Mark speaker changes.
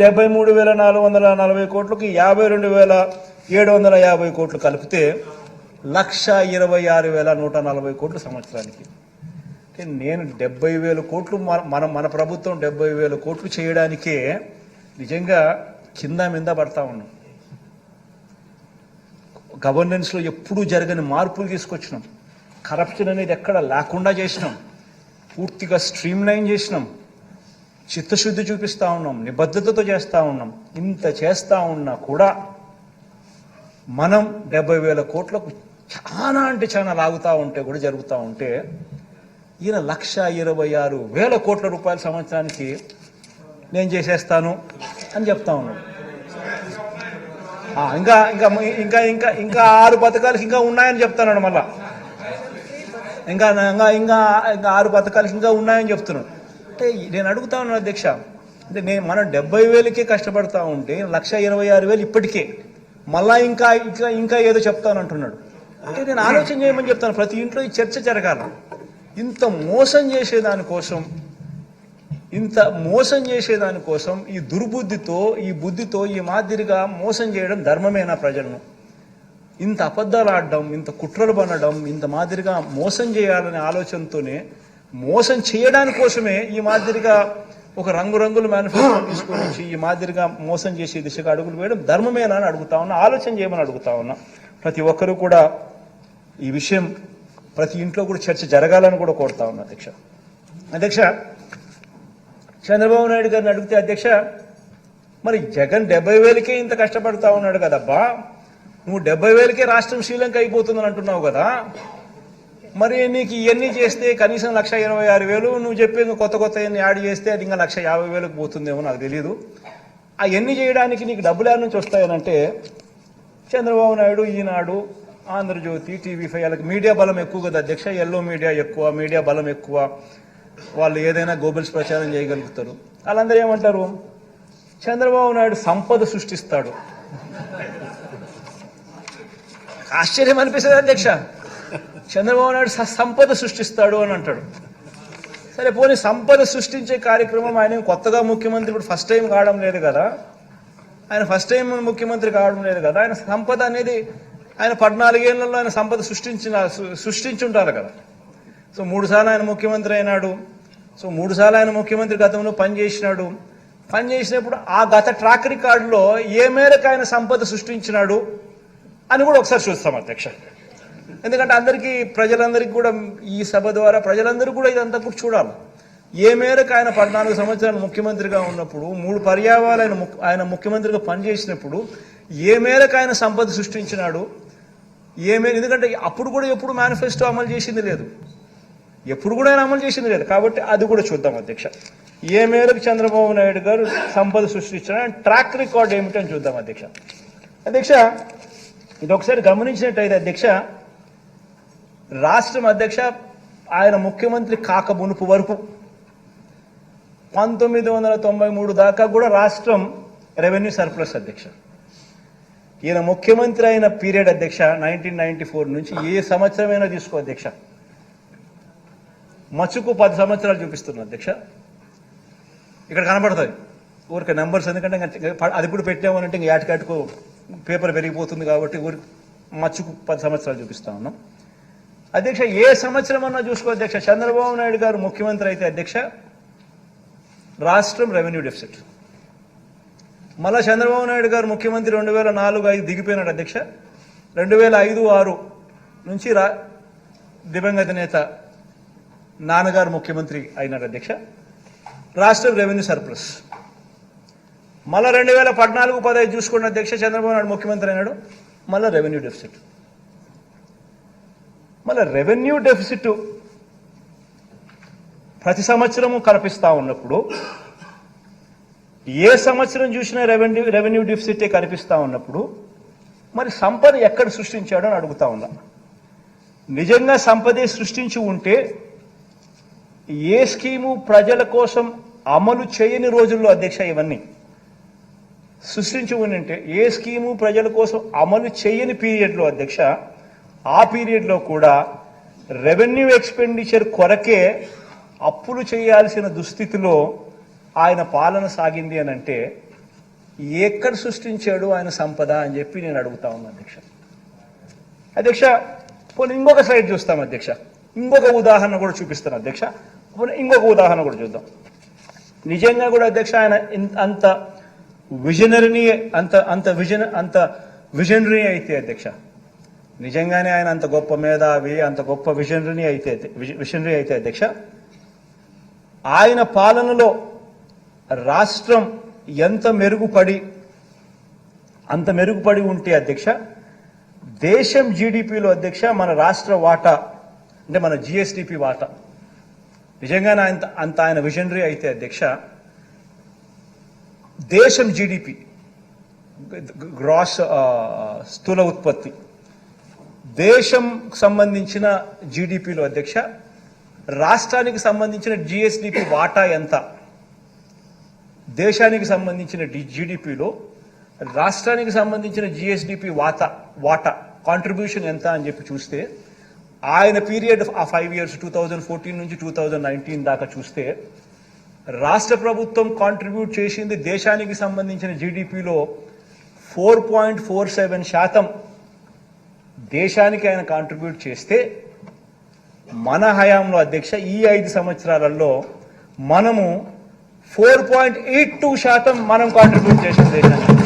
Speaker 1: డెబ్బై మూడు వేల నాలుగు వందల నలభై కోట్లకి యాభై రెండు వేల ఏడు వందల యాభై కోట్లు కలిపితే లక్ష ఇరవై ఆరు వేల నూట నలభై కోట్లు సంవత్సరానికి. అంటే నేను డెబ్బై వేల కోట్లు మన మన మన ప్రభుత్వం డెబ్బై వేల కోట్లు చేయడానికే నిజంగా కింద మింద పడతా ఉన్నాం. గవర్నెన్స్లో ఎప్పుడూ జరగని మార్పులు తీసుకొచ్చినాం. కరప్షన్ అనేది ఎక్కడ లేకుండా చేసినాం. పూర్తిగా స్ట్రీమ్ లైన్ చేసినాం. చిత్తశుద్ధి చూపిస్తా ఉన్నాం నిబద్ధతతో చేస్తూ ఉన్నాం ఇంత చేస్తూ ఉన్నా కూడా మనం డెబ్బై వేల కోట్లకు చాలా అంటే చాలా లాగుతూ ఉంటే కూడా జరుగుతూ ఉంటే ఈయన లక్ష ఇరవై ఆరు వేల కోట్ల రూపాయల సంవత్సరానికి నేను చేసేస్తాను అని చెప్తా ఉన్నాను ఇంకా ఇంకా ఇంకా ఇంకా ఇంకా ఆరు పథకాలకి ఇంకా ఉన్నాయని చెప్తున్నాడు మళ్ళా. ఇంకా ఇంకా ఇంకా ఇంకా ఆరు పథకాలకి ఇంకా ఉన్నాయని చెప్తున్నాడు. అంటే నేను అడుగుతా ఉన్నాను అధ్యక్ష. అంటే నేను మనం డెబ్బై వేలకే కష్టపడతా ఉంటే లక్ష ఇరవై ఆరు వేలు ఇప్పటికే. మళ్ళా ఇంకా ఇంకా ఇంకా ఏదో చెప్తాను అంటున్నాడు అంటే నేను ఆలోచన చేయమని చెప్తాను ప్రతి ఇంట్లో ఈ చర్చ జరగాల. ఇంత మోసం చేసేదానికోసం ఇంత మోసం చేసేదానికోసం ఈ దుర్బుద్ధితో ఈ బుద్ధితో ఈ మాదిరిగా మోసం చేయడం ధర్మమేనా ప్రజలను? ఇంత అబద్ధాలు ఆడడం ఇంత కుట్రలు పనడం ఇంత మాదిరిగా మోసం చేయాలనే ఆలోచనతోనే మోసం చేయడానికి కోసమే ఈ మాదిరిగా ఒక రంగురంగుల మేనిఫెస్టో తీసుకొని వచ్చి ఈ మాదిరిగా మోసం చేసే దిశగా అడుగులు వేయడం ధర్మమేనా అని అడుగుతా ఉన్నా ఆలోచన చేయమని అడుగుతా ఉన్నా. ప్రతి ఒక్కరూ కూడా ఈ విషయం ప్రతి ఇంట్లో కూడా చర్చ జరగాలని కూడా కోరుతా ఉన్నా అధ్యక్ష. అధ్యక్ష చంద్రబాబు నాయుడు గారిని అడిగితే అధ్యక్ష మరి జగన్ డెబ్బై వేలకే ఇంత కష్టపడతా ఉన్నాడు కదబ్బా? నువ్వు డెబ్బై వేలకే రాష్ట్రం శ్రీలంక అయిపోతుందని అంటున్నావు కదా? మరి నీకు ఇవన్నీ చేస్తే కనీసం లక్ష ఇరవై ఆరు వేలు నువ్వు చెప్పేది కొత్త కొత్త ఎన్ని యాడ్ చేస్తే అది ఇంకా లక్ష యాభై వేలకు పోతుందేమో నాకు తెలియదు అవన్నీ చేయడానికి నీకు డబ్బులు ఎక్కడి నుంచి వస్తాయనంటే చంద్రబాబు నాయుడు ఈనాడు ఆంధ్రజ్యోతి టీవీ ఫైవ్ వాళ్ళకి మీడియా బలం ఎక్కువ కదా. అధ్యక్ష ఎల్లో మీడియా ఎక్కువ మీడియా బలం ఎక్కువ. వాళ్ళు ఏదైనా గోబెల్స్ ప్రచారం చేయగలుగుతారు. వాళ్ళందరూ ఏమంటారు? చంద్రబాబు నాయుడు సంపద సృష్టిస్తాడు. ఆశ్చర్యం అనిపిస్తుంది అధ్యక్ష. చంద్రబాబు నాయుడు సంపద సృష్టిస్తాడు అని అంటాడు. సరే పోనీ సంపద సృష్టించే కార్యక్రమం ఆయన కొత్తగా ముఖ్యమంత్రి ఇప్పుడు ఫస్ట్ టైం కావడం లేదు కదా. ఆయన ఫస్ట్ టైం ముఖ్యమంత్రి కావడం లేదు కదా. ఆయన సంపద అనేది ఆయన పద్నాలుగేళ్ళలో ఆయన సంపద సృష్టించిన సృష్టించి సృష్టించుంటారు కదా. సో మూడుసార్లు ఆయన ముఖ్యమంత్రి అయినాడు. సో మూడుసార్లు ఆయన ముఖ్యమంత్రి గతంలో పనిచేసినాడు పనిచేసినప్పుడు ఆ గత ట్రాక్ రికార్డులో ఏ మేరకు ఆయన సంపద సృష్టించినాడు అని కూడా ఒకసారి చూస్తాం అధ్యక్ష. ఎందుకంటే అందరికీ ప్రజలందరికీ కూడా ఈ సభ ద్వారా ప్రజలందరూ కూడా ఇదంతా కూడా చూడాలి. ఏ మేరకు ఆయన పద్నాలుగు సంవత్సరాలు ముఖ్యమంత్రిగా ఉన్నప్పుడు మూడు పర్యావాలు ఆయన ఆయన ముఖ్యమంత్రిగా పనిచేసినప్పుడు ఏ మేరకు ఆయన సంపద సృష్టించినాడు ఏ మేర ఎందుకంటే అప్పుడు కూడా ఎప్పుడు మేనిఫెస్టో అమలు చేసింది లేదు. ఎప్పుడు కూడా ఆయన అమలు చేసింది లేదు. కాబట్టి అది కూడా చూద్దాం అధ్యక్ష. ఏ మేరకు చంద్రబాబు నాయుడు గారు సంపద సృష్టించిన ట్రాక్ రికార్డ్ ఏమిటని చూద్దాం అధ్యక్ష. అధ్యక్ష ఇది ఒకసారి గమనించినట్టయితే అధ్యక్ష రాష్ట్రం అధ్యక్ష ఆయన ముఖ్యమంత్రి కాక మునుపు వరకు. పంతొమ్మిది వందల తొంభై మూడు దాకా కూడా రాష్ట్రం రెవెన్యూ సర్ప్లస్ అధ్యక్ష. ఈయన ముఖ్యమంత్రి అయిన పీరియడ్ అధ్యక్ష నైన్టీన్ నైన్టీ ఫోర్ నుంచి ఏ సంవత్సరమైనా తీసుకో అధ్యక్ష. మచ్చుకు పది సంవత్సరాలు చూపిస్తున్నా అధ్యక్ష. ఇక్కడ కనబడుతుంది ఊరికే నెంబర్స్ ఎందుకంటే అది కూడా పెట్టామనంటే ఇంక ఏటకాటుకు పేపర్ పెరిగిపోతుంది కాబట్టి ఊరికి మచ్చుకు పది సంవత్సరాలు చూపిస్తా ఉన్నాం. అధ్యక్ష ఏ సంవత్సరం అన్నా చూసుకో అధ్యక్ష. చంద్రబాబు నాయుడు గారు ముఖ్యమంత్రి అయితే అధ్యక్ష రాష్ట్రం రెవెన్యూ డెఫిసిట్. మళ్ళా చంద్రబాబు నాయుడు గారు ముఖ్యమంత్రి రెండు వేల నాలుగు ఐదు దిగిపోయినాడు అధ్యక్ష. రెండు వేల ఐదు ఆరు నుంచి రా దివంగత నేత నాన్నగారు ముఖ్యమంత్రి అయినాడు అధ్యక్ష. రాష్ట్రం రెవెన్యూ సర్ప్లస్. మళ్ళా రెండు వేల పద్నాలుగు పదహైదు చూసుకున్న అధ్యక్ష చంద్రబాబు నాయుడు ముఖ్యమంత్రి అయినాడు. మళ్ళీ రెవెన్యూ డెఫిసిట్. మళ్ళీ రెవెన్యూ డెఫిసిట్ ప్రతి సంవత్సరము కనిపిస్తా ఉన్నప్పుడు ఏ సంవత్సరం చూసినా రెవెన్యూ రెవెన్యూ డెఫిసిటే కనిపిస్తా ఉన్నప్పుడు మరి సంపద ఎక్కడ సృష్టించాడో అని అడుగుతా ఉన్నా. నిజంగా సంపదే సృష్టించి ఉంటే ఏ స్కీము ప్రజల కోసం అమలు చేయని రోజుల్లో అధ్యక్ష ఇవన్నీ. సృష్టించి ఉంటే ఏ స్కీము ప్రజల కోసం అమలు చేయని పీరియడ్లో అధ్యక్ష ఆ పీరియడ్లో కూడా రెవెన్యూ ఎక్స్పెండిచర్ కొరకే అప్పులు చేయాల్సిన దుస్థితిలో ఆయన పాలన సాగింది అని అంటే ఎక్కడ సృష్టించాడు ఆయన సంపద అని చెప్పి నేను అడుగుతా ఉన్నా అధ్యక్ష. అధ్యక్ష పోనీ ఇంకొక సైడ్ చూస్తాం అధ్యక్ష. ఇంకొక ఉదాహరణ కూడా చూపిస్తాను అధ్యక్ష. పోనీ ఇంకొక ఉదాహరణ కూడా చూద్దాం. నిజంగా కూడా అధ్యక్ష ఆయన అంత విజనరీని అంత అంత విజన్ అంత విజనరీ అయితే అధ్యక్ష నిజంగానే ఆయన అంత గొప్ప మేధావి అంత గొప్ప విజనరీ అయితే విజనరీ అయితే అధ్యక్ష. ఆయన పాలనలో రాష్ట్రం ఎంత మెరుగుపడి అంత మెరుగుపడి ఉంటే అధ్యక్ష దేశం జీడిపిలో అధ్యక్ష మన రాష్ట్ర వాటా అంటే మన జిఎస్డిపి వాటా. నిజంగానే ఆయన అంత ఆయన విజనరీ అయితే అధ్యక్ష దేశం జీడిపి గ్రాస్ స్థూల ఉత్పత్తి. దేశం సంబంధించిన జీడిపిలో అధ్యక్ష రాష్ట్రానికి సంబంధించిన జిఎస్డిపి వాటా ఎంత? దేశానికి సంబంధించిన జీడిపిలో రాష్ట్రానికి సంబంధించిన జిఎస్డిపి వాటా వాటా కాంట్రిబ్యూషన్ ఎంత అని చెప్పి చూస్తే ఆయన పీరియడ్ ఆ five years two thousand fourteen నుంచి టూ థౌజండ్ నైన్టీన్ దాకా చూస్తే రాష్ట్ర ప్రభుత్వం కాంట్రిబ్యూట్ చేసింది దేశానికి సంబంధించిన జీడిపిలో ఫోర్ పాయింట్ ఫోర్ సెవెన్ శాతం. దేశానికి ఆయన కాంట్రిబ్యూట్ చేస్తే మన హయాంలో అధ్యక్ష ఈ ఐదు సంవత్సరాలలో మనము ఫోర్ పాయింట్ ఎయిట్ టూ శాతం మనం కాంట్రిబ్యూట్ చేసిన దేశానికి